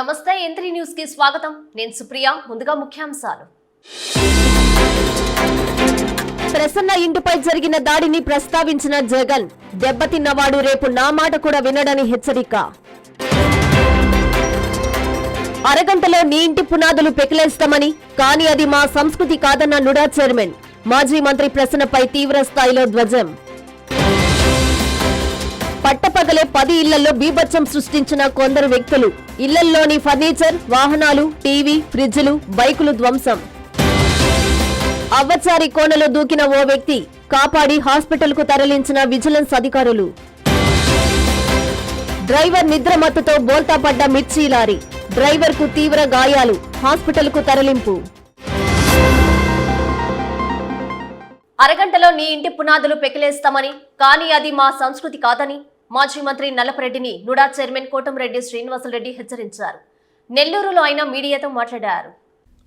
నమస్తే ఎంత్రీ న్యూస్కి స్వాగతం. నేను సుప్రియ ముందుగా ముఖ్యాంశాలు. ప్రసన్న ఇంటిపై జరిగిన దాడిని ప్రస్తావించిన జగన్ దెబ్బతిన్నవాడు రేపు నా మాట కూడా వినడని హెచ్చరిక. అరగంటలో నీ ఇంటి పునాదులు పెకిలేస్తామని కానీ అది మా సంస్కృతి కాదన్న నుడా చైర్మన్ మాజీ మంత్రి ప్రసన్నపై తీవ్ర స్థాయిలో ధ్వజం. పట్టపగలే పది ఇళ్ళలో బీభత్సం సృష్టించిన కొందరు వ్యక్తులు. ఇళ్ళల్లోని ఫర్నిచర్ వాహనాలు టీవీ ఫ్రిడ్జ్లు బైకులు ధ్వంసం. అవ్వచారి కోనలో దూకిన ఓ వ్యక్తి కాపాడి హాస్పిటల్కు తరలించిన విజిలెన్స్ అధికారులు. డ్రైవర్ నిద్రమత్తుతో బోల్తా పడ్డ మిర్చి లారీ. డ్రైవర్కు తీవ్ర గాయాలు హాస్పిటల్కు తరలింపు. అరగంటలో నీ ఇంటి పునాదులు పెకిలేస్తామని కానీ అది మా సంస్కృతి కాదని మాజీ మంత్రి నల్లపరెడ్డిని నుడా చైర్మన్ కోటంరెడ్డి శ్రీనివాసరెడ్డి హెచ్చరించారు. నెల్లూరులో ఆయన మీడియాతో మాట్లాడారు.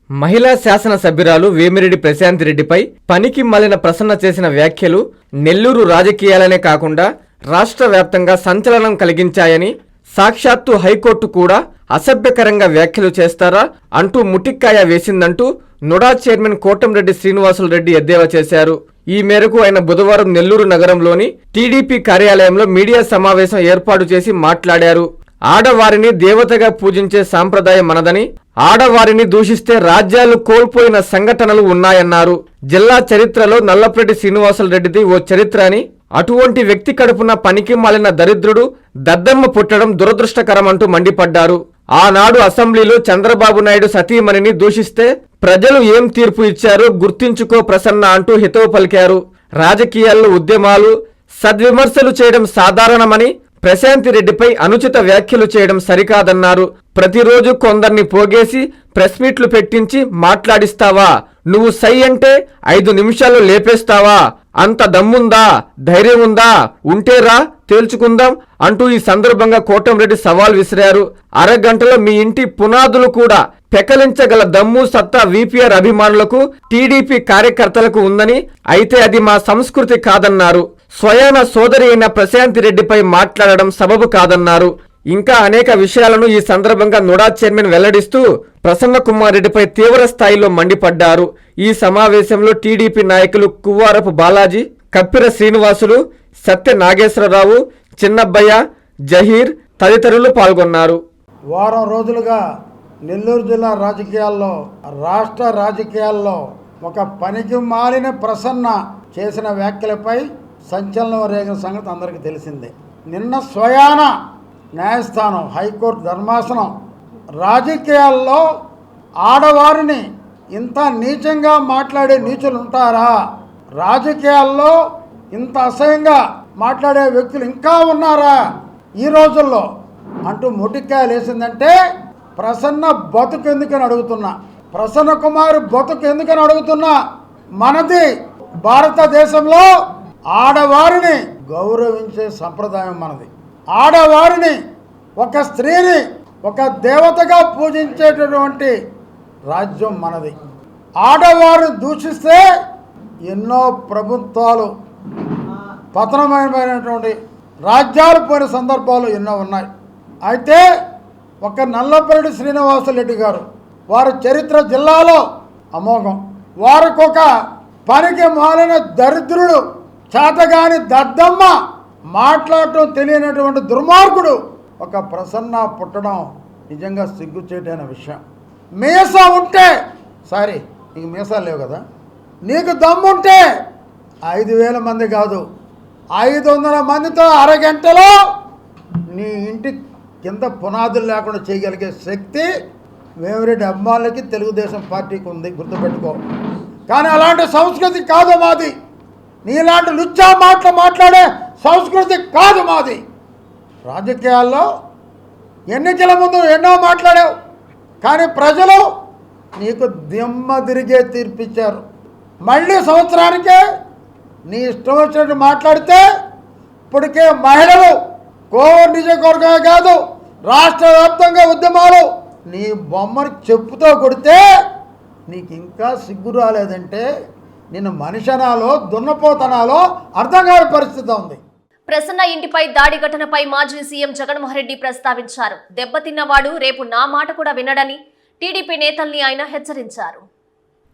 మహిళా శాసనసభ్యురాలు వేమిరెడ్డి ప్రశాంత్ రెడ్డిపై పనికి మలిన ప్రసన్న చేసిన వ్యాఖ్యలు నెల్లూరు రాజకీయాలనే కాకుండా రాష్ట్ర వ్యాప్తంగా సంచలనం కలిగించాయని సాక్షాత్తు హైకోర్టు కూడా అసభ్యకరంగా వ్యాఖ్యలు చేస్తారా అంటూ ముటిక్కాయ వేసిందంటూ నుడా చైర్మన్ కోటంరెడ్డి శ్రీనివాసులు రెడ్డి ఎద్దేవా చేశారు. ఈ మేరకు ఆయన బుధవారం నెల్లూరు నగరంలోని టీడీపీ కార్యాలయంలో మీడియా సమావేశం ఏర్పాటు చేసి మాట్లాడారు. ఆడవారిని దేవతగా పూజించే సాంప్రదాయం మనదని ఆడవారిని దూషిస్తే రాజ్యాలు కోల్పోయిన సంఘటనలు ఉన్నాయన్నారు. జిల్లా చరిత్రలో నల్లపరెడ్డి శ్రీనివాసులు రెడ్డిది ఓ చరిత్ర అని అటువంటి వ్యక్తి కడుపున పనికి మాలిన దరిద్రుడు దద్దమ్మ పుట్టడం దురదృష్టకరమంటూ మండిపడ్డారు. ఆనాడు అసెంబ్లీలో చంద్రబాబు నాయుడు సతీమణిని దూషిస్తే ప్రజలు ఏం తీర్పు ఇచ్చారో గుర్తించుకో ప్రసన్న అంటూ హితవు పలికారు. రాజకీయాల్లో ఉద్యమాలు సద్విమర్శలు చేయడం సాధారణమని ప్రశాంతి రెడ్డిపై అనుచిత వ్యాఖ్యలు చేయడం సరికాదన్నారు. ప్రతిరోజు కొందరిని పోగేసి ప్రెస్ మీట్లు పెట్టించి మాట్లాడిస్తావా? నువ్వు సై అంటే ఐదు నిమిషాలు లేపేస్తావా? అంత దమ్ముందా? ధైర్యం ఉందా ఉంటేరా తేల్చుకుందాం అంటూ ఈ సందర్భంగా కోటంరెడ్డి సవాల్ విసిరారు. అరగంటలో మీ ఇంటి పునాదులు కూడా పెకలించగల దమ్ము సత్తా విపిఆర్ అభిమానులకు టీడీపీ కార్యకర్తలకు ఉందని అయితే అది మా సంస్కృతి కాదన్నారు. స్వయాన సోదరి అయిన ప్రశాంతి రెడ్డిపై మాట్లాడడం సబబు కాదన్నారు. ఇంకా అనేక విషయాలను ఈ సందర్భంగా నుడా చైర్మన్ వెల్లడిస్తూ ప్రసన్న కుమార్ రెడ్డిపై తీవ్ర స్థాయిలో మండిపడ్డారు. ఈ సమావేశంలో టీడీపీ నాయకులు కువ్వారపు బాలాజీ కప్పిర శ్రీనివాసులు సత్య నాగేశ్వరరావు చిన్నబ్బయ్య జహీర్ తదితరులు పాల్గొన్నారు. వారం రోజులుగా నెల్లూరు జిల్లా రాజకీయాల్లో రాష్ట్ర రాజకీయాల్లో ఒక పనికి మాలిన ప్రసన్న చేసిన వ్యాఖ్యలపై సంచలనం రేగిన సంగతి అందరికీ తెలిసిందే. నిన్న స్వయాన న్యాయస్థానం హైకోర్టు ధర్మాసనం రాజకీయాల్లో ఆడవారిని ఇంత నీచంగా మాట్లాడే నీచులు ఉంటారా? రాజకీయాల్లో ఇంత అసహ్యంగా మాట్లాడే వ్యక్తులు ఇంకా ఉన్నారా? ఈ రోజుల్లో అంటూ మొటిక్కాయలు వేసిందంటే ప్రసన్న బతుకు ఎందుకని అడుగుతున్నా? ప్రసన్న కుమార్ బతుకు ఎందుకని అడుగుతున్నా? మనది భారతదేశంలో ఆడవారిని గౌరవించే సంప్రదాయం మనది. ఆడవారిని ఒక స్త్రీని ఒక దేవతగా పూజించేటటువంటి రాజ్యం మనది. ఆడవారు దూషిస్తే ఎన్నో ప్రభుత్వాలు పతనమైనటువంటి రాజ్యాలు పోయిన సందర్భాలు ఎన్నో ఉన్నాయి. అయితే ఒక నల్లపరెడ్డి శ్రీనివాసరెడ్డి గారు. వారి చరిత్ర జిల్లాలో అమోఘం. వారికొక పనికి మాలిన దరిద్రుడు చేతగాని దద్దమ్మ మాట్లాడటం తెలియనటువంటి దుర్మార్గుడు ఒక ప్రసన్న పుట్టడం నిజంగా సిగ్గుచేటైన విషయం. మీస ఉంటే సారీ నీకు మీసాలు లేవు కదా? నీకు దమ్ముంటే ఐదు వేల మంది కాదు. ఐదు వందల మందితో అరగంటలో నీ ఇంటి కింద పునాదులు లేకుండా చేయగలిగే శక్తి వేమిరెడ్డి అభిమానులకి తెలుగుదేశం పార్టీకి ఉంది గుర్తుపెట్టుకో. కానీ అలాంటి సంస్కృతి కాదు మాది. నీలాంటి లుచ్చా మాటలు మాట్లాడే సంస్కృతి కాదు మాది. రాజకీయాల్లో ఎన్నికల ముందు ఎన్నో మాట్లాడావు కానీ ప్రజలు నీకు దిమ్మ తిరిగే తీర్పిచ్చారు. మళ్ళీ సంవత్సరానికే నీ ఇష్టం వచ్చినట్టు మాట్లాడితే ఇప్పటికే మహిళలు కోవూరు నియోజకవర్గమే కాదు రాష్ట్ర వ్యాప్తంగా ఉద్యమాలు. నీ బొమ్మను చెప్పుతో కొడితే నీకు ఇంకా సిగ్గు రాలేదంటే నిన్ను మనిషనాలో దున్నపోతనాలో అర్థం కాని పరిస్థితి ఉంది. ప్రసన్న ఇంటిపై దాడి ఘటనపై మాజీ సీఎం జగన్మోహన్ రెడ్డి ప్రస్తావించారు. దెబ్బతిన్నవాడు రేపు నా మాట కూడా వినడని టీడీపీ నేతల్ని ఆయన హెచ్చరించారు.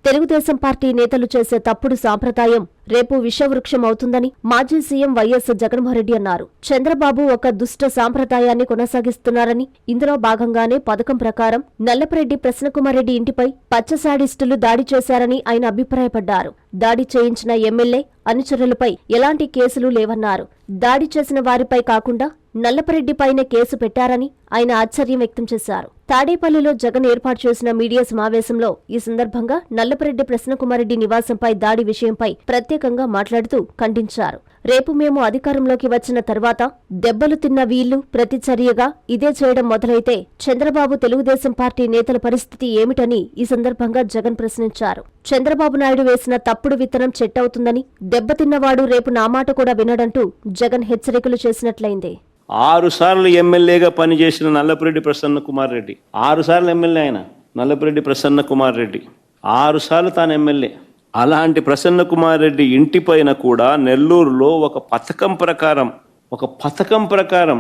తెలుగుదేశం పార్టీ నేతలు చేసే తప్పుడు సాంప్రదాయం రేపు విషవృక్షం అవుతుందని మాజీ సీఎం వైఎస్ జగన్మోహన్రెడ్డి అన్నారు. చంద్రబాబు ఒక దుష్ట సాంప్రదాయాన్ని కొనసాగిస్తున్నారని ఇందులో భాగంగానే పథకం ప్రకారం నల్లపరెడ్డి ప్రసన్నకుమారెడ్డి ఇంటిపై పచ్చసాడిస్టులు దాడి చేశారని ఆయన అభిప్రాయపడ్డారు. దాడి చేయించిన ఎమ్మెల్యే అనుచరులపై ఎలాంటి కేసులు లేవన్నారు. దాడి చేసిన వారిపై కాకుండా నల్లపరెడ్డిపైనే కేసు పెట్టారని ఆయన ఆశ్చర్యం వ్యక్తం చేశారు. తాడేపల్లిలో జగన్ ఏర్పాటు చేసిన మీడియా సమావేశంలో ఈ సందర్భంగా నల్లపరెడ్డి ప్రసన్నకుమారెడ్డి నివాసంపై దాడి విషయంపై ప్రత్యేక ప్రత్యేకంగా మాట్లాడుతూ ఖండించారు. రేపు మేము అధికారంలోకి వచ్చిన తర్వాత దెబ్బలు తిన్న వీళ్ళు ప్రతిచర్యగా ఇదే చేయడం మొదలైతే చంద్రబాబు తెలుగుదేశం పార్టీ నేతల పరిస్థితి ఏమిటని ఈ సందర్భంగా జగన్ ప్రశ్నించారు. చంద్రబాబు నాయుడు వేసిన తప్పుడు విత్తనం చెట్టవుతుందని దెబ్బతిన్నవాడు రేపు నా మాట కూడా వినడంటూ జగన్ హెచ్చరికలు చేసినట్లయింది. ఆరు సార్లు ఎమ్మెల్యేగా పనిచేసిన నల్లపురెడ్డి ప్రసన్న కుమార్ రెడ్డి. ఆరు సార్లు ఎమ్మెల్యే ఆయన నల్లపురెడ్డి ప్రసన్న కుమార్ రెడ్డి. ఆరు సార్లు తాను ఎమ్మెల్యే. అలాంటి ప్రసన్న కుమార్ రెడ్డి ఇంటిపైన కూడా నెల్లూరులో ఒక పథకం ప్రకారం ఒక పథకం ప్రకారం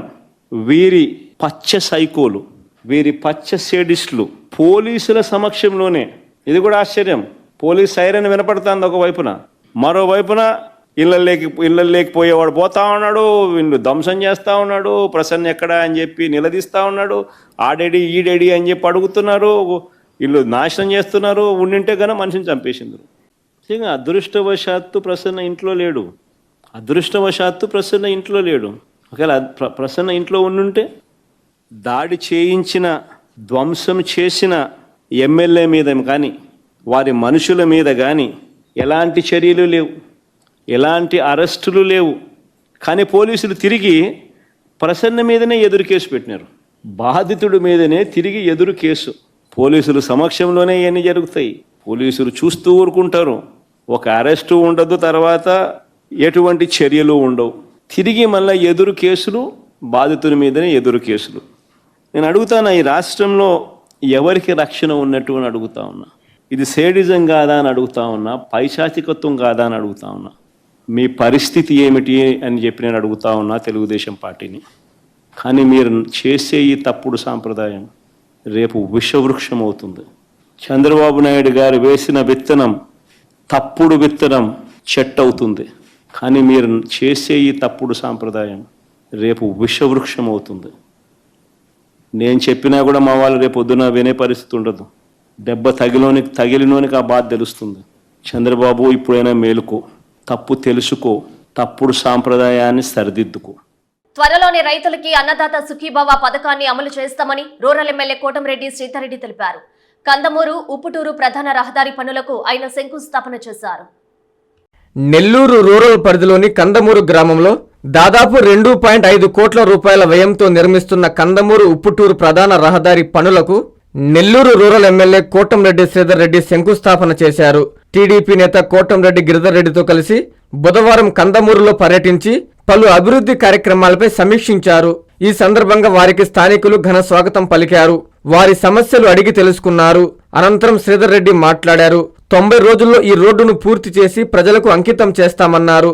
వీరి పచ్చ సైకోలు వీరి పచ్చ సేడిస్టులు పోలీసుల సమక్షంలోనే. ఇది కూడా ఆశ్చర్యం. పోలీస్ సైరన్ వినపడుతుంది ఒక వైపున. మరోవైపున ఇళ్ళల్లోకి ఇళ్ళల్లోకి పోయేవాడు పోతా ఉన్నాడు వీళ్ళు ధ్వంసం చేస్తూ ఉన్నాడు ప్రసన్న ఎక్కడ అని చెప్పి నిలదీస్తూ ఉన్నాడు ఆడేడి ఈడేడి అని చెప్పి అడుగుతున్నారు వీళ్ళు నాశనం చేస్తున్నారు ఉండింటే గన మనిషిని చంపేసిండ్రు. నిజంగా అదృష్టవశాత్తు ప్రసన్న ఇంట్లో లేడు. అదృష్టవశాత్తు ప్రసన్న ఇంట్లో లేడు. ఒకవేళ ప్ర- ప్రసన్న ఇంట్లో ఉండుంటే దాడి చేయించిన ధ్వంసం చేసిన ఎమ్మెల్యే మీద కానీ వారి మనుషుల మీద కానీ ఎలాంటి చర్యలు లేవు. ఎలాంటి అరెస్టులు లేవు. కానీ పోలీసులు తిరిగి ప్రసన్న మీదనే ఎదురు కేసు పెట్టినారు. బాధితుడి మీదనే తిరిగి ఎదురు కేసు. పోలీసులు సమక్షంలోనే ఇవన్నీ జరుగుతాయి. పోలీసులు చూస్తూ ఊరుకుంటారు. ఒక అరెస్టు ఉండదు తర్వాత ఎటువంటి చర్యలు ఉండవు. తిరిగి మళ్ళీ ఎదురు కేసులు బాధితుని మీదనే ఎదురు కేసులు. నేను అడుగుతాను ఈ రాష్ట్రంలో ఎవరికి రక్షణ ఉన్నట్టు అని అడుగుతా ఉన్నా? ఇది సేడిజం కాదా అని అడుగుతా ఉన్నా? పైశాచికత్వం కాదా అని అడుగుతా ఉన్నా? మీ పరిస్థితి ఏమిటి అని చెప్పి నేను అడుగుతా ఉన్నా తెలుగుదేశం పార్టీని. కానీ మీరు చేసే ఈ తప్పుడు సాంప్రదాయం రేపు విషవృక్షం అవుతుంది చంద్రబాబు నాయుడు గారు వేసిన విత్తనం తప్పుడు విత్తనం చెట్టు అవుతుంది కానీ మీరు చేసే ఈ తప్పుడు సాంప్రదాయం రేపు విషవృక్షం అవుతుంది. నేను చెప్పినా కూడా మా వాళ్ళు రేపు పొద్దున వినే పరిస్థితి ఉండదు. దెబ్బ తగిలోనికి తగిలినోనికి ఆ బాధ తెలుస్తుంది. చంద్రబాబు ఇప్పుడైనా మేలుకో తప్పు తెలుసుకో తప్పుడు సాంప్రదాయాన్ని సరిదిద్దుకో. త్వరలోనే రైతులకి అన్నదాత సుఖీభావ పథకాన్ని అమలు చేస్తామని రూరల్ ఎమ్మెల్యే కోటంరెడ్డి శ్రీధర్రెడ్డి తెలిపారు. కందమూరు ఉప్పుటూరు ప్రధాన రహదారి పనులకు ఆయన శంకుస్థాపన చేశారు. నెల్లూరు రూరల్ పరిధిలోని కందమూరు గ్రామంలో దాదాపు రెండు పాయింట్ ఐదు కోట్ల రూపాయల వ్యయంతో నిర్మిస్తున్న కందమూరు ఉప్పుటూరు ప్రధాన రహదారి పనులకు నెల్లూరు రూరల్ ఎమ్మెల్యే కోటంరెడ్డి శ్రీధర్ రెడ్డి శంకుస్థాపన చేశారు. టీడీపీ నేత కోటంరెడ్డి గిరిధర్ రెడ్డితో కలిసి బుధవారం కందమూరులో పర్యటించి పలు అభివృద్ధి కార్యక్రమాలపై సమీక్షించారు. ఈ సందర్భంగా వారికి స్థానికులు ఘన స్వాగతం పలికారు. వారి సమస్యలు అడిగి తెలుసుకున్నారు. అనంతరం శ్రీధర్ రెడ్డి మాట్లాడారు. తొంభై రోజుల్లో ఈ రోడ్డును పూర్తి చేసి ప్రజలకు అంకితం చేస్తామన్నారు.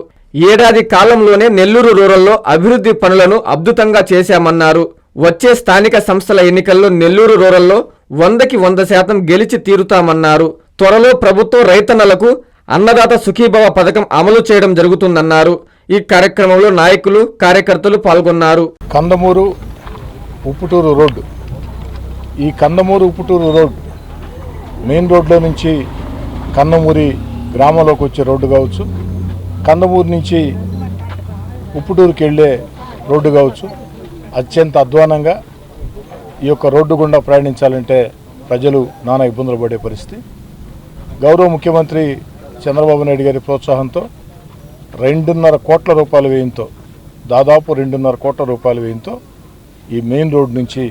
ఏడాది కాలంలోనే నెల్లూరు రూరల్లో అభివృద్ధి పనులను అద్భుతంగా చేశామన్నారు. వచ్చే స్థానిక సంస్థల ఎన్నికల్లో నెల్లూరు రూరల్లో వందకి వంద శాతం గెలిచి తీరుతామన్నారు. త్వరలో ప్రభుత్వం రైతన్నలకు అన్నదాత సుఖీభవ పథకం అమలు చేయడం జరుగుతుందన్నారు. ఈ కార్యక్రమంలో నాయకులు కార్యకర్తలు పాల్గొన్నారు. కందమూరు ఉప్పుటూరు రోడ్డు. ఈ కందమూరు ఉప్పుటూరు రోడ్ మెయిన్ రోడ్లో నుంచి కందమూరి గ్రామంలోకి వచ్చే రోడ్డు కావచ్చు. కందమూరు నుంచి ఉప్పుటూరుకి వెళ్ళే రోడ్డు కావచ్చు. అత్యంత అధ్వానంగా ఈ యొక్క రోడ్డు గుండా ప్రయాణించాలంటే ప్రజలు నానా ఇబ్బందులు పడే పరిస్థితి. గౌరవ ముఖ్యమంత్రి చంద్రబాబు నాయుడు గారి ప్రోత్సాహంతో రెండున్నర కోట్ల రూపాయల వ్యయంతో దాదాపు రెండున్నర కోట్ల రూపాయల వ్యయంతో ఈ మెయిన్ రోడ్ నుంచి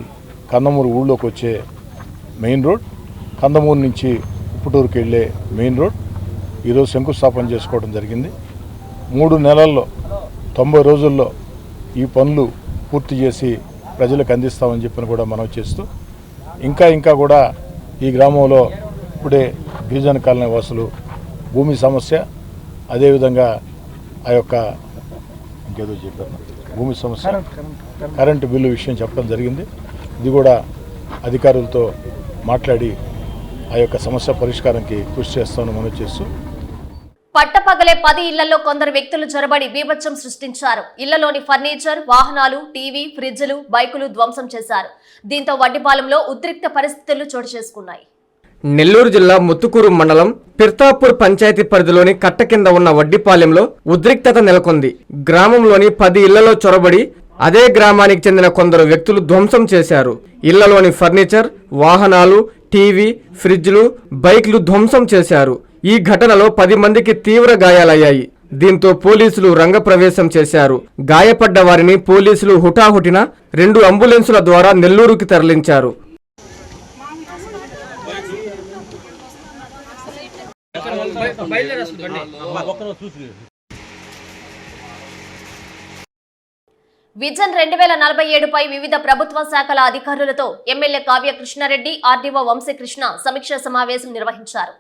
కందమూరు ఊళ్ళోకి వచ్చే మెయిన్ రోడ్ కందమూరు నుంచి ఉప్పుటూరుకి వెళ్ళే మెయిన్ రోడ్. ఈరోజు శంకుస్థాపన చేసుకోవడం జరిగింది. మూడు నెలల్లో తొంభై రోజుల్లో ఈ పనులు పూర్తి చేసి ప్రజలకు అందిస్తామని చెప్పిన కూడా మనం చేస్తూ ఇంకా ఇంకా కూడా ఈ గ్రామంలో ఇప్పుడే గిరిజన కాలనీ వాసులు భూమి సమస్య అదేవిధంగా ఆ యొక్క ఇంకేదో చెప్పారు. భూమి సమస్య. కరెంటు బిల్లు విషయం చెప్పడం జరిగింది. ఇది కూడా అధికారులతో మాట్లాడి ఆ యొక్క సమస్య పరిష్కారానికి కృషి చేస్తామని మనం చేస్తూ పట్టపగలే పది ఇళ్ళలో కొందరు వ్యక్తులు జొరబడి బీభత్సం సృష్టించారు. ఇళ్ళలోని ఫర్నిచర్ వాహనాలు టీవీ ఫ్రిడ్జ్లు బైకులు ధ్వంసం చేశారు. దీంతో వడ్డిపాలెంలో ఉద్రిక్త పరిస్థితులు చోటు చేసుకున్నాయి. నెల్లూరు జిల్లా ముత్తుకూరు మండలం పిర్తాపూర్ పంచాయతీ పరిధిలోని కట్ట కింద ఉన్న వడ్డిపాలెంలో ఉద్రిక్తత నెలకొంది. గ్రామంలోని పది ఇళ్ళలో చొరబడి అదే గ్రామానికి చెందిన కొందరు వ్యక్తులు ధ్వంసం చేశారు. ఇళ్ళలోని ఫర్నిచర్ వాహనాలు టీవీ ఫ్రిడ్జ్లు బైక్లు ధ్వంసం చేశారు. ఈ ఘటనలో పది మందికి తీవ్ర గాయాలయ్యాయి. దీంతో పోలీసులు రంగప్రవేశం చేశారు. గాయపడ్డ వారిని పోలీసులు హుటాహుటిన రెండు అంబులెన్సుల ద్వారా నెల్లూరుకి తరలించారు. విజన్ రెండు వేల నలభై ఏడుపై వివిధ ప్రభుత్వ శాఖల అధికారులతో ఎమ్మెల్యే కావ్య కృష్ణారెడ్డి ఆర్డీఓ వంశీకృష్ణ సమీక్షా సమావేశం నిర్వహించారు.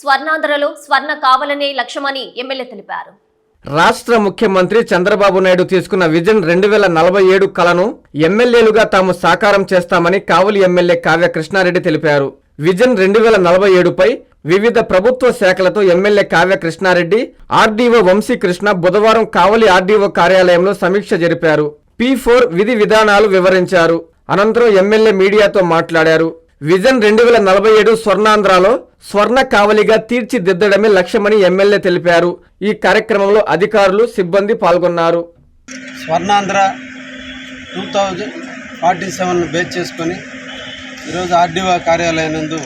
స్వర్ణాంధ్రలో స్వర్ణ కావాలనే లక్ష్యమని ఎమ్మెల్యే తెలిపారు. రాష్ట్ర ముఖ్యమంత్రి చంద్రబాబు నాయుడు తీసుకున్న విజన్ రెండు వేల నలభై ఏడు కలను ఎమ్మెల్యేలుగా తాము సాకారం చేస్తామని కావలి ఎమ్మెల్యే కావ్య కృష్ణారెడ్డి తెలిపారు. విజన్ రెండు వేల నలభై ఏడుపై వివిధ ప్రభుత్వ శాఖలతో ఎమ్మెల్యే కావ్య కృష్ణారెడ్డి ఆర్డీఓ వంశీకృష్ణ బుధవారం కావలి ఆర్డీఓ కార్యాలయంలో సమీక్ష జరిపారు. పి ఫోర్ విధి విధానాలు వివరించారు. అనంతరం ఎమ్మెల్యే మీడియాతో మాట్లాడారు. విజన్ రెండు వేల నలభై ఏడు స్వర్ణాంధ్రలో స్వర్ణ కావలిగా తీర్చిదిద్దడమే లక్ష్యమని ఎమ్మెల్యే తెలిపారు. ఈ కార్యక్రమంలో అధికారులు సిబ్బంది పాల్గొన్నారు. Swarnandhra two thousand forty seven base చేసుకొని ఈరోజు ఆర్డీఓ కార్యాలయం నందు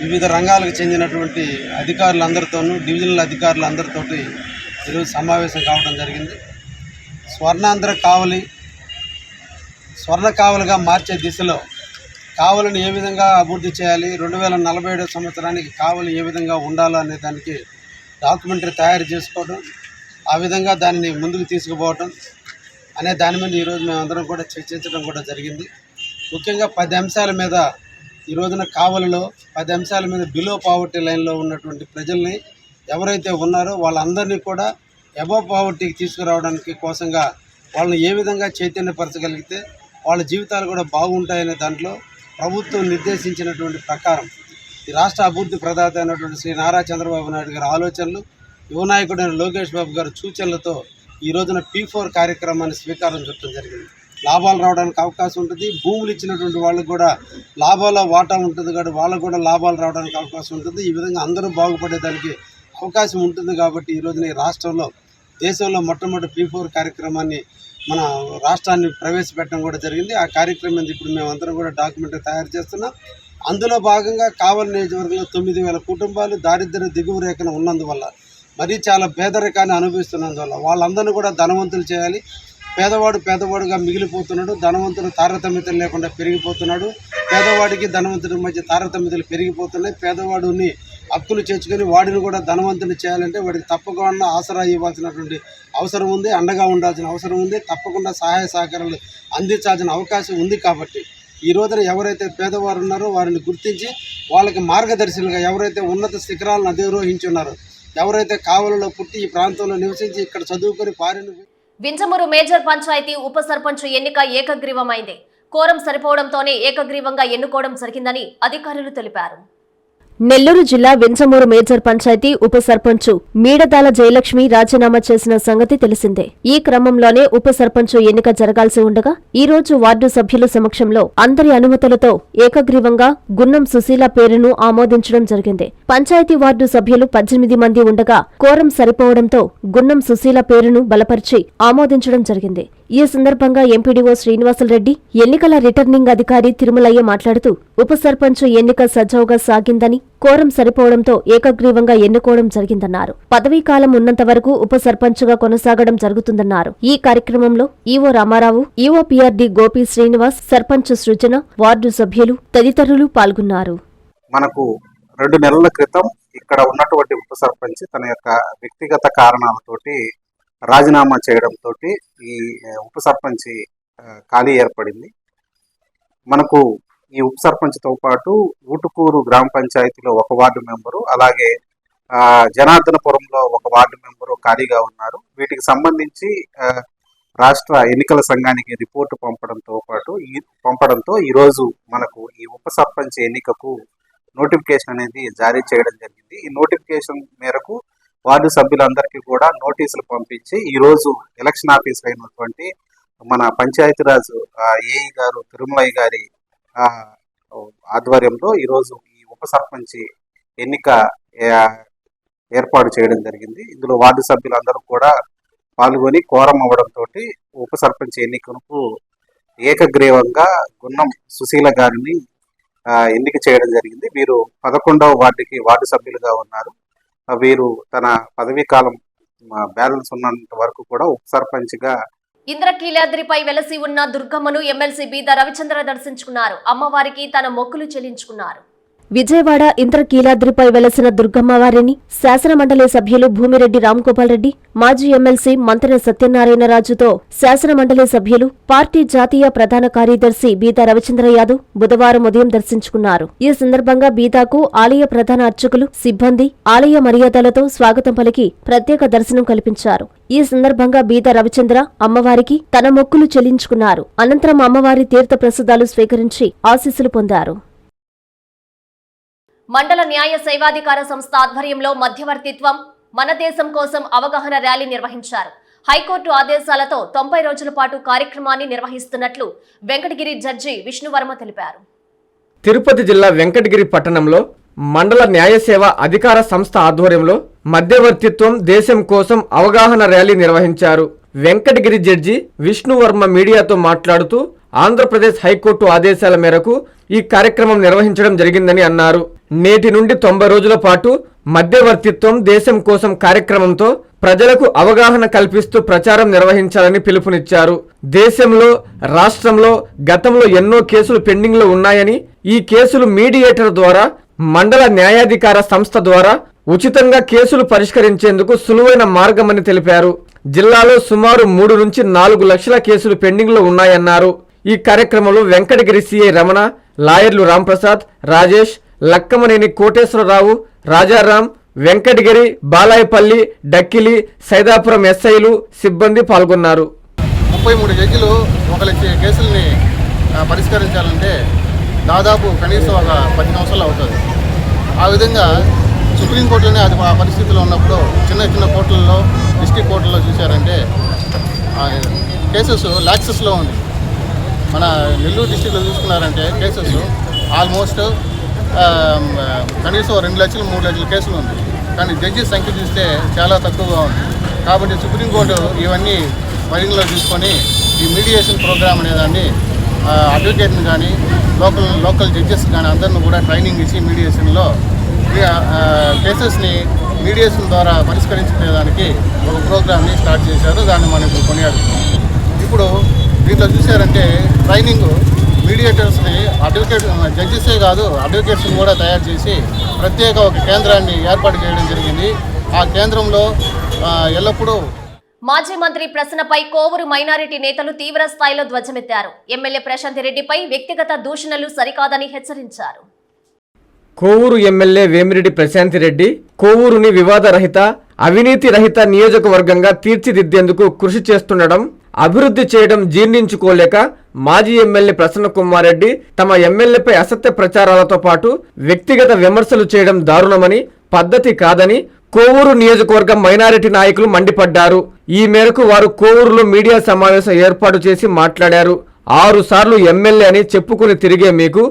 వివిధ రంగాలకు చెందినటువంటి అధికారులందరితోనూ డివిజనల్ అధికారులందరితోటి ఈరోజు సమావేశం కావడం జరిగింది. స్వర్ణాంధ్ర కావలి స్వర్ణ కావలిగా మార్చే దిశలో కావలిని ఏ విధంగా అభివృద్ధి చేయాలి రెండు వేల నలభై ఏడో సంవత్సరానికి కావలి ఏ విధంగా ఉండాలో అనే దానికి డాక్యుమెంటరీ తయారు చేసుకోవడం ఆ విధంగా దాన్ని ముందుకు తీసుకుపోవటం అనే దాని మీద ఈరోజు మేమందరం కూడా చర్చించడం కూడా జరిగింది. ముఖ్యంగా పది అంశాల మీద ఈ రోజున కావలిలో పది అంశాల మీద బిలో పావర్టీ లైన్లో ఉన్నటువంటి ప్రజల్ని ఎవరైతే ఉన్నారో వాళ్ళందరినీ కూడా ఎబో పావర్టీకి తీసుకురావడానికి కోసంగా వాళ్ళని ఏ విధంగా చైతన్యపరచగలిగితే వాళ్ళ జీవితాలు కూడా బాగుంటాయనే దాంట్లో ప్రభుత్వం నిర్దేశించినటువంటి ప్రకారం ఈ రాష్ట్ర అభివృద్ధి ప్రదాత అయినటువంటి శ్రీ నారా చంద్రబాబు నాయుడు గారి ఆలోచనలు యువనాయకుడైన లోకేష్ బాబు గారి సూచనలతో ఈ రోజున పీ ఫోర్ కార్యక్రమాన్ని స్వీకారం చుట్టడం జరిగింది. లాభాలు రావడానికి అవకాశం ఉంటుంది. భూములు ఇచ్చినటువంటి వాళ్ళకు కూడా లాభాల వాటా ఉంటుంది కాబట్టి వాళ్ళకు కూడా లాభాలు రావడానికి అవకాశం ఉంటుంది. ఈ విధంగా అందరూ బాగుపడేదానికి అవకాశం ఉంటుంది కాబట్టి ఈ రోజున ఈ రాష్ట్రంలో దేశంలో మొట్టమొదటి పీ ఫోర్ కార్యక్రమాన్ని మన రాష్ట్రాన్ని ప్రవేశపెట్టడం కూడా జరిగింది. ఆ కార్యక్రమం ఇప్పుడు మేమందరం కూడా డాక్యుమెంట్ తయారు చేస్తున్నాం. అందులో భాగంగా కావలి నియోజకవర్గంలో తొమ్మిది వేల కుటుంబాలు దారిద్ర్య దిగువ రేఖన ఉన్నందువల్ల మరీ చాలా పేదరికాన్ని అనుభవిస్తున్నందువల్ల వాళ్ళందరినీ కూడా ధనవంతులు చేయాలి. పేదవాడు పేదవాడుగా మిగిలిపోతున్నాడు ధనవంతుడు తారతమ్యతలు లేకుండా పెరిగిపోతున్నాడు. పేదవాడికి ధనవంతుడి మధ్య తారతమ్యతలు పెరిగిపోతున్నాయి. పేదవాడిని హక్కులు చేర్చుకొని వాడిని కూడా ధనవంతుని చేయాలంటే వాడికి తప్పకుండా ఆసరా ఇవ్వాల్సినటువంటి అవసరం ఉంది అండగా ఉండాల్సిన అవసరం ఉంది. తప్పకుండా సహాయ సహకారాలు అందించాల్సిన అవకాశం ఉంది కాబట్టి ఈ రోజున ఎవరైతే పేదవారు ఉన్నారో వారిని గుర్తించి వాళ్ళకి మార్గదర్శులుగా ఎవరైతే ఉన్నత శిఖరాలను అధిరోహించున్నారో ఎవరైతే కావలలో పుట్టి ఈ ప్రాంతంలో నివసించి ఇక్కడ చదువుకొని పారిన వింజమూరు మేజర్ పంచాయతీ ఉప సర్పంచ్ ఎన్నిక ఏకగ్రీవమైంది. కోరం సరిపోవడంతోనే ఏకగ్రీవంగా ఎన్నుకోవడం జరిగిందని అధికారులు తెలిపారు. నెల్లూరు జిల్లా వింజమూరు మేజర్ పంచాయతీ ఉప సర్పంచు మీడదాల జయలక్ష్మి రాజీనామా చేసిన సంగతి తెలిసిందే. ఈ క్రమంలోనే ఉప సర్పంచు ఎన్నిక జరగాల్సి ఉండగా ఈ రోజు వార్డు సభ్యుల సమక్షంలో అందరి అనుమతులతో ఏకగ్రీవంగా గున్నం సుశీల పేరును ఆమోదించడం జరిగింది. పంచాయతీ వార్డు సభ్యులు పద్దెనిమిది మంది ఉండగా కోరం సరిపోవడంతో గున్నం సుశీల పేరును బలపరిచి ఆమోదించడం జరిగింది. ఈ సందర్భంగా ఎంపీడీఓ శ్రీనివాసులరెడ్డి ఎన్నికల రిటర్నింగ్ అధికారి తిరుమలయ్య మాట్లాడుతూ ఉప సర్పంచ్ ఎన్నిక సజావుగా సాగిందని కోరం సరిపోవడంతో ఏకగ్రీవంగా ఎన్నుకోవడం జరిగిందన్నారు. పదవీ కాలం ఉన్నంత వరకు ఉప సర్పంచ్గా కొనసాగడం జరుగుతుందన్నారు. ఈ కార్యక్రమంలో EO Rama Rao EO PRD Gopi Srinivas sarpanch Srujana ward సభ్యులు తదితరులు పాల్గొన్నారు. మనకు రెండు నెలల క్రితం ఇక్కడ ఉన్నటువంటి ఉప సర్పంచ్ తన యొక్క వ్యక్తిగత కారణాలతోటి రాజీనామా చేయడంతో ఈ ఉప సర్పంచ్ ఖాళీ ఏర్పడింది. మనకు ఈ ఉప సర్పంచ్తో పాటు ఊటుకూరు గ్రామ పంచాయతీలో ఒక వార్డు మెంబరు అలాగే జనార్దనపురంలో ఒక వార్డు మెంబరు ఖాళీగా ఉన్నారు. వీటికి సంబంధించి రాష్ట్ర ఎన్నికల సంఘానికి రిపోర్టు పంపడంతో పాటు ఈ పంపడంతో ఈరోజు మనకు ఈ ఉప సర్పంచ్ ఎన్నికకు నోటిఫికేషన్ అనేది జారీ చేయడం జరిగింది. ఈ నోటిఫికేషన్ మేరకు వార్డు సభ్యులందరికీ కూడా నోటీసులు పంపించి ఈరోజు ఎలక్షన్ ఆఫీసర్ అయినటువంటి మన పంచాయతీరాజ్ ఏఈ గారు తిరుమలయ్య గారి ఆధ్వర్యంలో ఈరోజు ఈ ఉప సర్పంచ్ ఎన్నిక ఏర్పాటు చేయడం జరిగింది. ఇందులో వార్డు సభ్యులందరూ కూడా పాల్గొని కోరం అవ్వడంతో ఉప సర్పంచ్ ఎన్నికకు ఏకగ్రీవంగా గున్నం సుశీల గారిని ఎన్నిక చేయడం జరిగింది. వీరు పదకొండవ వార్డుకి వార్డు సభ్యులుగా ఉన్నారు. వీరు తన పదవీ కాలం బ్యాలెన్స్ ఉన్నంత వరకు కూడా ఉప సర్పంచ్గా ఇంద్రకీలాద్రిపై వెలసి ఉన్న దుర్గమ్మను ఎమ్మెల్సీ బీద రవిచంద్ర దర్శించుకున్నారు. అమ్మవారికి తన మొక్కులు చెల్లించుకున్నారు. విజయవాడ ఇంద్రకీలాద్రిపై వెలసిన దుర్గమ్మవారిని శాసనమండలి సభ్యులు భూమిరెడ్డి రామ్గోపాల్ రెడ్డి మాజీ ఎమ్మెల్సీ మంతెన సత్యనారాయణరాజుతో శాసనమండలి సభ్యులు పార్టీ జాతీయ ప్రధాన కార్యదర్శి బీతా రవిచంద్ర యాదవ్ బుధవారం ఉదయం దర్శించుకున్నారు. ఈ సందర్భంగా బీతాకు ఆలయ ప్రధాన అర్చకులు సిబ్బంది ఆలయ మర్యాదలతో స్వాగతం పలికి ప్రత్యేక దర్శనం కల్పించారు. ఈ సందర్భంగా బీద రవిచంద్ర అమ్మవారికి తన మొక్కులు చెల్లించుకున్నారు. అనంతరం అమ్మవారి తీర్థ ప్రసాదాలు స్వీకరించి ఆశీస్సులు పొందారు. మండల న్యాయ సేవాధికార సంస్థ ఆధ్వర్యంలో మధ్యవర్తిత్వం మన దేశం కోసం అవగాహన ర్యాలీ నిర్వహించారు. హైకోర్టు ఆదేశాలతో తొంభై రోజుల పాటు కార్యక్రమాన్ని నిర్వహిస్తున్నట్లు వెంకటగిరి జడ్జి విష్ణువర్మ తెలిపారు. తిరుపతి జిల్లా వెంకటగిరి పట్టణంలో మండల న్యాయ సేవ అధికార సంస్థ ఆధ్వర్యంలో మధ్యవర్తిత్వం దేశం కోసం అవగాహన ర్యాలీ నిర్వహించారు. వెంకటగిరి జడ్జి విష్ణువర్మ మీడియాతో మాట్లాడుతూ ఆంధ్రప్రదేశ్ హైకోర్టు ఆదేశాల మేరకు ఈ కార్యక్రమం నిర్వహించడం జరిగిందని అన్నారు. నేటి నుండి తొంభై రోజుల పాటు మధ్యవర్తిత్వం దేశం కోసం కార్యక్రమంతో ప్రజలకు అవగాహన కల్పిస్తూ ప్రచారం నిర్వహించాలని పిలుపునిచ్చారు. దేశంలో రాష్ట్రంలో గతంలో ఎన్నో కేసులు పెండింగ్లో ఉన్నాయని ఈ కేసులు మీడియేటర్ ద్వారా మండల న్యాయాధికార సంస్థ ద్వారా ఉచితంగా కేసులు పరిష్కరించేందుకు సులువైన మార్గమని తెలిపారు. జిల్లాలో సుమారు మూడు నుంచి నాలుగు లక్షల కేసులు పెండింగ్లో ఉన్నాయన్నారు. ఈ కార్యక్రమంలో వెంకటగిరి సిఐ రమణ లాయర్లు రాంప్రసాద్ రాజేష్ లక్కమనేని కోటేశ్వరరావు రాజారాం వెంకటగిరి బాలాయపల్లి డక్కిలి సైదాపురం ఎస్ఐలు సిబ్బంది పాల్గొన్నారు. ముప్పై మూడు జడ్జిలు ఒకరి కేసుల్ని పరిష్కరించాలంటే దాదాపు కనీసం ఒక పది సంవత్సరాలు అవుతుంది. ఆ విధంగా సుప్రీంకోర్టులోనే అది ఆ పరిస్థితిలో ఉన్నప్పుడు చిన్న చిన్న కోర్టులలో డిస్టిక్ కోర్టుల్లో చూశారంటే కేసెస్ లాక్సెస్లో ఉంది. మన నెల్లూరు డిస్టిక్లో చూసుకున్నారంటే కేసెస్ ఆల్మోస్ట్ కనీసం రెండు లక్షలు మూడు లక్షల కేసులు ఉంది. కానీ జడ్జెస్ సంఖ్య చూస్తే చాలా తక్కువగా ఉంది. కాబట్టి సుప్రీంకోర్టు ఇవన్నీ పరిగణలో తీసుకొని ఈ మీడియేషన్ ప్రోగ్రామ్ అనేదాన్ని అడ్వకేట్ని కానీ లోకల్ లోకల్ జడ్జెస్ కానీ అందరిని కూడా ట్రైనింగ్ ఇచ్చి మీడియేషన్లో కేసెస్ని మీడియేషన్ ద్వారా పరిష్కరించుకునేదానికి ఒక ప్రోగ్రామ్ని స్టార్ట్ చేశారు. దాన్ని మనం ఇప్పుడు కొనియాడుతున్నాం. ఇప్పుడు దీంట్లో చూసారంటే ట్రైనింగ్ మీడియేటర్స్ని అడ్వకేట్ జడ్జెసే కాదు అడ్వకేట్స్ని కూడా తయారు చేసి ప్రత్యేక ఒక కేంద్రాన్ని ఏర్పాటు చేయడం జరిగింది. ఆ కేంద్రంలో ఎల్లప్పుడూ మాజీ మంత్రి ప్రశ్నపై కోవూరు మైనారిటీ నేతలు తీవ్ర స్థాయిలో ధ్వజమెత్తారు. ఎమ్మెల్యే ప్రశాంత్ రెడ్డిపై వ్యక్తిగత దూషణలు సరికాదని హెచ్చరించారు. కోవూరు ఎమ్మెల్యే వేమిరెడ్డి ప్రశాంతి రెడ్డి కోవూరుని వివాదరహిత అవినీతి రహిత నియోజకవర్గంగా తీర్చిదిద్దేందుకు కృషి చేస్తుండడం అభివృద్ధి చేయడం జీర్ణించుకోలేక మాజీ ఎమ్మెల్యే ప్రసన్న కుమార్ రెడ్డి తమ ఎమ్మెల్యేపై అసత్య ప్రచారాలతో పాటు వ్యక్తిగత విమర్శలు చేయడం దారుణమని పద్ధతి కాదని కోవూరు నియోజకవర్గం మైనారిటీ నాయకులు మండిపడ్డారు. ఈ మేరకు వారు కోవూరులో మీడియా సమావేశం ఏర్పాటు చేసి మాట్లాడారు. ఆరు సార్లు ఎమ్మెల్యే అని చెప్పుకుని తిరిగే మీకు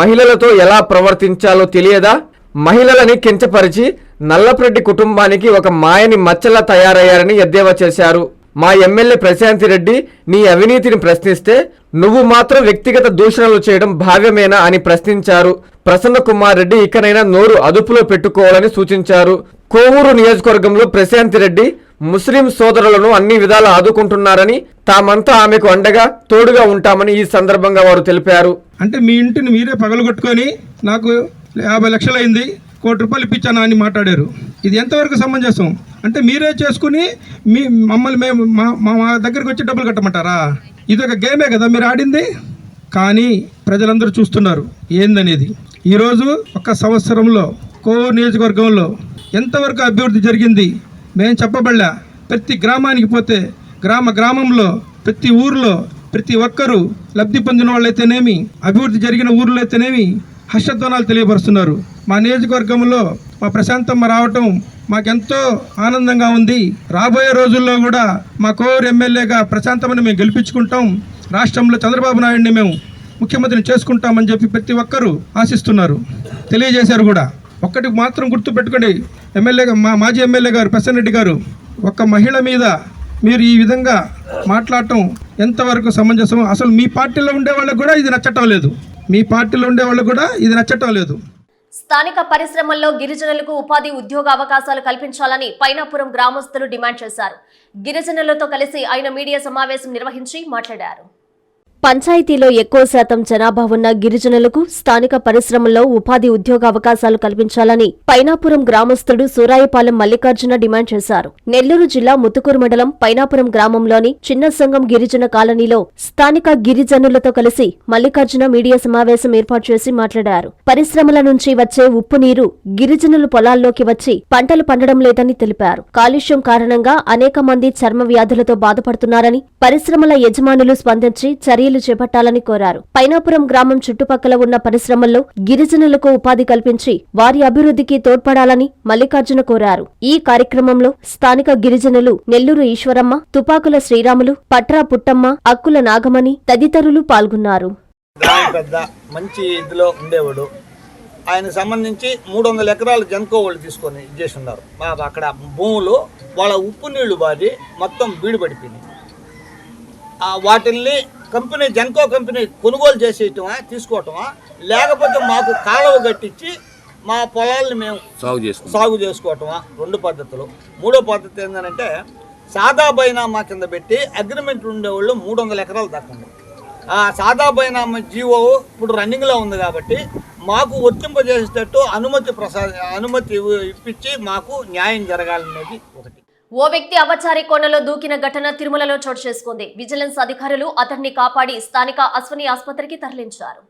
మహిళలతో ఎలా ప్రవర్తించాలో తెలియదా? మహిళలని కించపరిచి నల్లప్రెడ్డి కుటుంబానికి ఒక మాయని మచ్చలా తయారయ్యారని ఎద్దేవా చేశారు. మా ఎమ్మెల్యే ప్రశాంతి రెడ్డి నీ అవినీతిని ప్రశ్నిస్తే నువ్వు మాత్రం వ్యక్తిగత దూషణలు చేయడం భావ్యమేనా అని ప్రశ్నించారు. ప్రసన్న కుమార్ రెడ్డి ఇకనైనా నోరు అదుపులో పెట్టుకోవాలని సూచించారు. కోవూరు నియోజకవర్గంలో ప్రశాంతి రెడ్డి ముస్లిం సోదరులను అన్ని విధాలా ఆదుకుంటున్నారని తామంతా ఆమెకు అండగా తోడుగా ఉంటామని ఈ సందర్భంగా వారు తెలిపారు. అంటే మీ ఇంటిని మీరే పగలగొట్టుకొని నాకు యాభై లక్షలైంది. కోటి రూపాయలు ఇప్పించాను అని మాట్లాడారు. ఇది ఎంతవరకు సమంజసం? అంటే మీరే చేసుకుని మీ మమ్మల్ని మేము మా మా- మా దగ్గరికి వచ్చి డబ్బులు కట్టమంటారా? ఇది ఒక గేమే కదా మీరు ఆడింది? కానీ ప్రజలందరూ చూస్తున్నారు ఏందనేది. ఈరోజు ఒక సంవత్సరంలో కో నియోజకవర్గంలో ఎంతవరకు అభివృద్ధి జరిగింది? మేము చెప్పబడలే. ప్రతి గ్రామానికి పోతే గ్రామ గ్రామంలో ప్రతి ఊర్లో ప్రతి ఒక్కరూ లబ్ధి పొందిన వాళ్ళైతేనేమి అభివృద్ధి జరిగిన ఊర్లో అయితేనేమి హర్షధ్వనాలు తెలియపరుస్తున్నారు. మా నియోజకవర్గంలో మా ప్రశాంతమ్మ రావటం మాకెంతో ఆనందంగా ఉంది. రాబోయే రోజుల్లో కూడా మా కోవూరు ఎమ్మెల్యేగా ప్రశాంతమ్మని మేము గెలిపించుకుంటాం. రాష్ట్రంలో చంద్రబాబు నాయుడిని మేము ముఖ్యమంత్రిని చేసుకుంటామని చెప్పి ప్రతి ఒక్కరూ ఆశిస్తున్నారు. తెలియజేశారు కూడా. ఒక్కటి మాత్రం గుర్తు పెట్టుకోండి ఎమ్మెల్యే మా మాజీ ఎమ్మెల్యే గారు ప్రసన్నరెడ్డి గారు ఒక మహిళ మీద మీరు ఈ విధంగా మాట్లాడటం ఎంతవరకు సమంజసం అసలు మీ పార్టీలో ఉండే వాళ్ళకు కూడా ఇది నచ్చటం లేదు. మీ పార్టీలో ఉండే వాళ్ళకు కూడా ఇది నచ్చటం లేదు. స్థానిక పరిశ్రమల్లో గిరిజనులకు ఉపాధి ఉద్యోగ అవకాశాలు కల్పించాలని పైనాపురం గ్రామస్తులు డిమాండ్ చేశారు. గిరిజనులతో కలిసి ఆయన మీడియా సమావేశం నిర్వహించి మాట్లాడారు. పంచాయతీలో ఎక్కువ శాతం జనాభా ఉన్న గిరిజనులకు స్థానిక పరిశ్రమల్లో ఉపాధి ఉద్యోగ అవకాశాలు కల్పించాలని పైనాపురం గ్రామస్తుడు సూరాయపాలెం మల్లికార్జున డిమాండ్ చేశారు. నెల్లూరు జిల్లా ముత్తుకూరు మండలం పైనాపురం గ్రామంలోని చిన్న సంఘం గిరిజన కాలనీలో స్థానిక గిరిజనులతో కలిసి మల్లికార్జున మీడియా సమావేశం ఏర్పాటు చేసి మాట్లాడారు. పరిశ్రమల నుంచి వచ్చే ఉప్పు నీరు గిరిజనుల పొలాల్లోకి వచ్చి పంటలు పండడం లేదని తెలిపారు. కాలుష్యం కారణంగా అనేక మంది చర్మ వ్యాధులతో బాధపడుతున్నారని పరిశ్రమల యజమానులు స్పందించి చర్యలు చర్యలు చేపట్టాలని కోరారు. పైనాపురం గ్రామం చుట్టుపక్కల ఉన్న పరిశ్రమల్లో గిరిజనులకు ఉపాధి కల్పించి వారి అభివృద్ధికి తోడ్పడాలని మల్లికార్జున కోరారు. ఈ కార్యక్రమంలో స్థానిక గిరిజనులు నెల్లూరు ఈశ్వరమ్మ తుపాకుల శ్రీరాములు పట్రా పుట్టమ్మ అక్కుల నాగమణి తదితరులు పాల్గొన్నారు. గ్రామ పెద్ద మంచి ఇదిలో ఉండేవాడు. ఆయనకు సంబంధించి మూడు వందల ఎకరాలు జన్కో వాళ్ళు తీసుకొని చేసి ఉన్నారు మాకు అక్కడ భూములు వాళ్ళ ఉప్పు నీళ్ళు బాది మొత్తం బీడు పడిపోయినాయి. వాటిల్ని కంపెనీ జన్కో కంపెనీ కొనుగోలు చేసేయటమా తీసుకోవటమా లేకపోతే మాకు కాలువ కట్టించి మా పొలాల్ని మేము సాగు చేసుకో సాగు చేసుకోవటమా రెండు పద్ధతులు. మూడో పద్ధతి ఏంటంటే సాదా బైనామా కింద పెట్టి అగ్రిమెంట్ ఉండేవాళ్ళు మూడు వందల ఎకరాలు దక్కండి ఆ సాదా బైనామా జీవో ఇప్పుడు రన్నింగ్లో ఉంది కాబట్టి మాకు వర్తింపజేసేటట్టు అనుమతి ప్రసా అనుమతి ఇప్పించి మాకు న్యాయం జరగాలనేది ఒకటి. ఓ వ్యక్తి అవచారి కోనలో దూకిన ఘటన తిరుమలలో చోటు చేసుకుంది. విజిలెన్స్ అధికారులు అతన్ని కాపాడి స్థానిక అశ్వని ఆసుపత్రికి తరలించారు.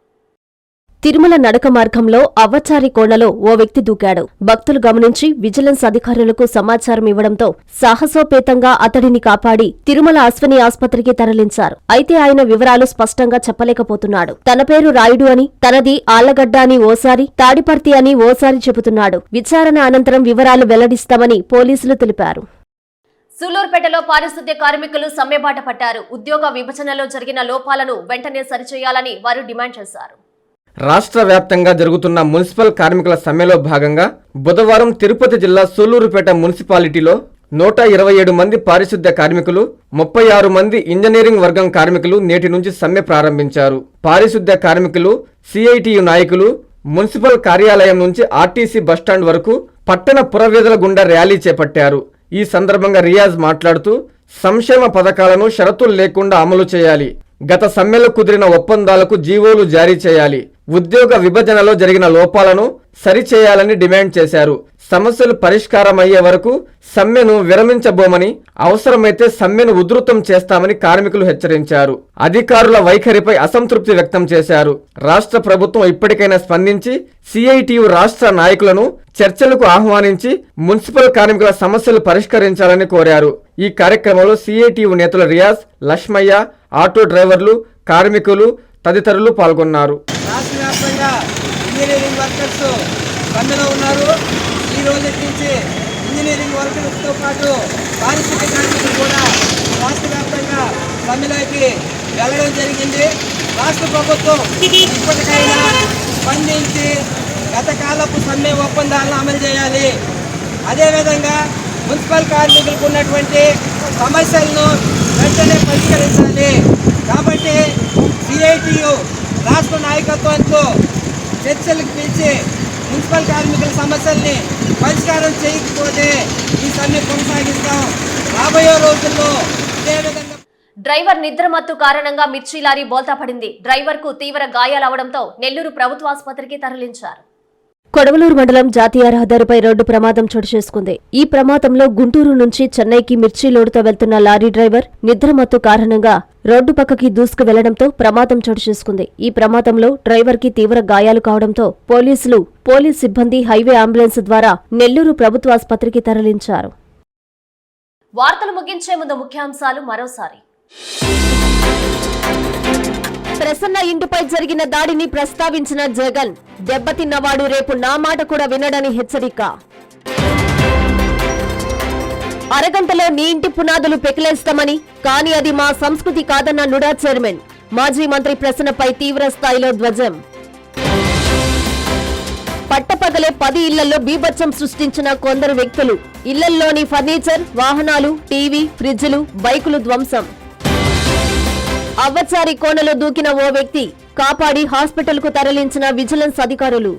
తిరుమల నడక మార్గంలో అవ్వచారి కోణలో ఓ వ్యక్తి దూకాడు. భక్తులు గమనించి విజిలెన్స్ అధికారులకు సమాచారం ఇవ్వడంతో సాహసోపేతంగా అతడిని కాపాడి తిరుమల అశ్వని ఆసుపత్రికి తరలించారు. అయితే ఆయన వివరాలు స్పష్టంగా చెప్పలేకపోతున్నాడు. తన పేరు రాయుడు అని తనది ఆళ్ళగడ్డ అని ఓసారి తాడిపర్తి అని ఓసారి చెబుతున్నాడు. విచారణ అనంతరం వివరాలు వెల్లడిస్తామని పోలీసులు తెలిపారు. సూలూరుపేటలో పారిశుద్ధ్య కార్మికులు సమ్మెబాట పట్టారు. ఉద్యోగ విభజనలో జరిగిన లోపాలను వెంటనే సరిచేయాలని వారు డిమాండ్ చేశారు. రాష్ట్ర వ్యాప్తంగా జరుగుతున్న మున్సిపల్ కార్మికుల సమ్మెలో భాగంగా బుధవారం తిరుపతి జిల్లా సూలూరుపేట మున్సిపాలిటీలో నూట ఇరవై ఏడు మంది పారిశుద్ధ్య కార్మికులు ముప్పై ఆరు మంది ఇంజనీరింగ్ వర్గం కార్మికులు నేటి నుంచి సమ్మె ప్రారంభించారు. పారిశుద్ధ్య కార్మికులు సిఐటియు నాయకులు మున్సిపల్ కార్యాలయం నుంచి ఆర్టీసీ బస్టాండ్ వరకు పట్టణ పురవీధుల గుండా ర్యాలీ చేపట్టారు. ఈ సందర్భంగా రియాజ్ మాట్లాడుతూ సంక్షేమ పథకాలను షరతులు లేకుండా అమలు చేయాలి. గత సమ్మెలో కుదిరిన ఒప్పందాలకు జీవోలు జారీ చేయాలి. ఉద్యోగ విభజనలో జరిగిన లోపాలను సరిచేయాలని డిమాండ్ చేశారు. సమస్యలు పరిష్కారమయ్యే వరకు సమ్మెను విరమించబోమని అవసరమైతే సమ్మెను ఉధృతం చేస్తామని కార్మికులు హెచ్చరించారు. అధికారుల వైఖరిపై అసంతృప్తి వ్యక్తం చేశారు. రాష్ట్ర ప్రభుత్వం ఇప్పటికైనా స్పందించి సిఐటియు రాష్ట్ర నాయకులను చర్చలకు ఆహ్వానించి మున్సిపల్ కార్మికుల సమస్యలు పరిష్కరించాలని కోరారు. ఈ కార్యక్రమంలో సిఐటియు నేతలు రియాజ్ లక్ష్మయ్య ఆటో డ్రైవర్లు కార్మికులు తదితరులు పాల్గొన్నారు. ఇంజనీరింగ్ వర్కర్స్ సమ్మెలో ఉన్నారు. ఈ రోజు నుంచి ఇంజనీరింగ్ వర్కర్స్తో పాటు పారిశుద్ధ్య కార్మికులు కూడా రాష్ట్ర వ్యాప్తంగా సమ్మెలోకి వెళ్ళడం జరిగింది. రాష్ట్ర ప్రభుత్వం ఇప్పటికైనా స్పందించి గత కాలపు సమ్మె ఒప్పందాలను అమలు చేయాలి. అదేవిధంగా మున్సిపల్ కార్మికులకు ఉన్నటువంటి సమస్యలను వెంటనే పరిష్కరించాలి. కాబట్టి సిఐటియు రాష్ట్ర నాయకత్వంతో చర్చలకు పిలిచి మున్సిపల్ కార్మికుల సమస్యల్ని పరిష్కారం చేయకపోతే ఈ సమ్మె కొనసాగిస్తాం. రాబోయే రోజుల్లో ఇదేవిధంగా డ్రైవర్ నిద్రమత్తు కారణంగా మిర్చి లారీ బోల్తా పడింది. డ్రైవర్కు తీవ్ర గాయాలవడంతో నెల్లూరు ప్రభుత్వాసుపత్రికి తరలించారు. కొడవలూరు మండలం జాతీయ రహదారిపై రోడ్డు ప్రమాదం చోటు చేసుకుంది. ఈ ప్రమాదంలో గుంటూరు నుంచి చెన్నైకి మిర్చి లోడుతో వెళ్తున్న లారీ డ్రైవర్ నిద్రమత్తు కారణంగా రోడ్డు పక్కకి దూసుకు వెళ్ళడంతో ప్రమాదం చోటు చేసుకుంది. ఈ ప్రమాదంలో డ్రైవర్కి తీవ్ర గాయాలు కావడంతో పోలీసులు పోలీస్ సిబ్బంది హైవే అంబులెన్స్ ద్వారా నెల్లూరు ప్రభుత్వాసుపత్రికి తరలించారు. వార్తలు ముగించే ముందు ముఖ్యాంశాలు మరోసారి. ప్రసన్న ఇంటిపై జరిగిన దాడిని ప్రస్తావించిన జగన్ దెబ్బతిన్నవాడు రేపు నా మాట కూడా వినడని హెచ్చరిక. అరగంటలో నీ ఇంటి పునాదులు పెకిలేస్తామని కానీ అది మా సంస్కృతి కాదన్న నుడా చైర్మన్ మాజీ మంత్రి ప్రసన్నపై తీవ్ర స్థాయిలో ధ్వజం. పట్టపగలే పది ఇళ్ళలో బీభత్సం సృష్టించిన కొందరు వ్యక్తులు ఇళ్ళల్లోని ఫర్నిచర్ వాహనాలు టీవీ ఫ్రిడ్జ్లు బైకులు ధ్వంసం. అవ్వచారి కోనలో దూకిన ఓ వ్యక్తి కాపాడి హాస్పిటల్కు తరలించిన విజిలెన్స్ అధికారులు.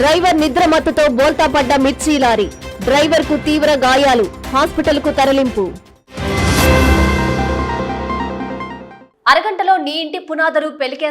డ్రైవర్ నిద్రమత్తుతో బోల్తా పడ్డ మిర్చి లారీ డ్రైవర్కు తీవ్ర గాయాలు హాస్పిటల్కు తరలింపు. అరగంటలో నీ ఇంటి పునాదులు పెలికే